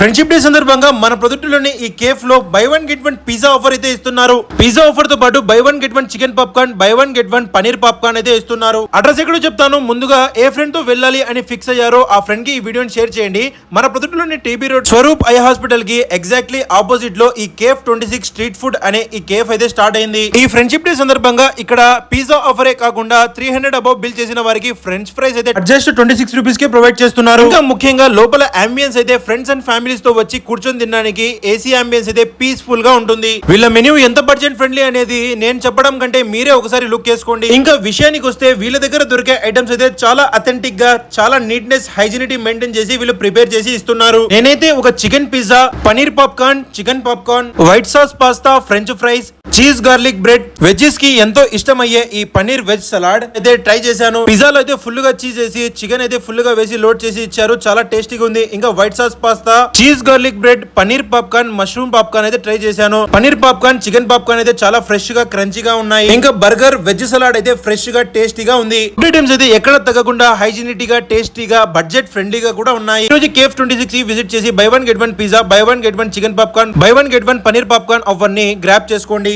Friendship day సందర్భంగా మన ప్రొద్దులోని ఈ కేఫ్లో buy one get one pizza offer అయితే ఇస్తున్నారు. పిజ్జా ఆఫర్తో పాటు buy one get one chicken popcorn buy one get one paneer popcorn అయితే ఇస్తున్నారు. అడ్రస్ ఎక్కడో చెప్తాను. ముందుగా ఏ ఫ్రెండ్తో వెళ్ళాలి అని ఫిక్స్ అయ్యారో ఆ ఫ్రెండ్కి ఈ వీడియోని షేర్ చేయండి. మన ప్రొద్దులోని టీబీ రోడ్ స్వరూప్ ఐ హాస్పిటల్కి ఎగ్జాక్ట్లీ ఆపోజిట్లో ఈ cafe twenty six street food అనే ఈ కేఫ్ అయితే స్టార్ట్ అయింది. ఈ ఫ్రెండ్షిప్ డే సందర్భంగా ఇక్కడ పిజ్జా ఆఫరే కాకుండా త్రీ హండ్రెడ్ అబౌవ్ బిల్ చేసిన వారికి ఫ్రెండ్స్ ఫ్రైస్ అయితే జస్ట్ ట్వంటీ సిక్స్ రూపీస్కి ప్రొవైడ్ చేస్తున్నారు. ఇంకా ముఖ్యంగా లోపల అంబియన్స్ అయితే ఫ్రెండ్స్ అండ్ ఫ్యామిలీ ఫ్యామిలీస్తో వచ్చి కూర్చొని తినడానికి ఏసీ అంబియన్స్ అయితే పీస్ఫుల్గా ఉంటుంది. వీళ్ళ మెన్యూ ఎంత బడ్జెట్ ఫ్రెండ్లీ అనేది నేను చెప్పడం కంటే మీరే ఒకసారి లుక్ చేసుకోండి. ఇంకా విషయానికి వస్తే వీళ్ళ దగ్గర దొరికే ఐటమ్స్ అయితే చాలా అథెంటిక్గా చాలా నీట్నెస్ హైజినిటీ మెయింటైన్ చేసి వీళ్ళు ప్రిపేర్ చేసి ఇస్తున్నారు. నేనైతే ఒక chicken pizza paneer popcorn chicken popcorn white sauce pasta French fries cheese garlic bread. వెజ్జెస్కి ఎంతో ఇష్టమయ్యే ఈ పనీర్ వెజ్ సలాడ్. అయితే ట్రై చేశాను. పిజ్జాలో అయితే ఫుల్గా చీజ్ వేసి చికెన్ అయితే ఫుల్గా వేసి లోడ్ చేసి ఇచ్చారు. చాలా టేస్టీగా ఉంది. ఇంకా white sauce pasta. Cheese garlic bread paneer popcorn mushroom popcorn అయితే ట్రై చేశాను. పనీర్ పాప్కార్న్ చికెన్ పాప్కార్న్ అయితే చాలా ఫ్రెష్గా క్రంచీగా ఉన్నాయి. ఇంకా బర్గర్ వెజ్ సలాడ్ అయితే ఫ్రెష్గా టేస్టీగా ఉంది. ఐటమ్స్ అయితే ఎక్కడ తగ్గకుండా హైజీనిటీ గా టేస్టీగా బడ్జెట్ ఫ్రెండ్లీగా కూడా ఉన్నాయి. ఈ రోజు కేఫ్ ట్వంటీ సిక్స్ విజిట్ చేసి buy one get one pizza buy one get one chicken popcorn buy one get one paneer popcorn అవన్నీ గ్రాప్ చేసుకోండి.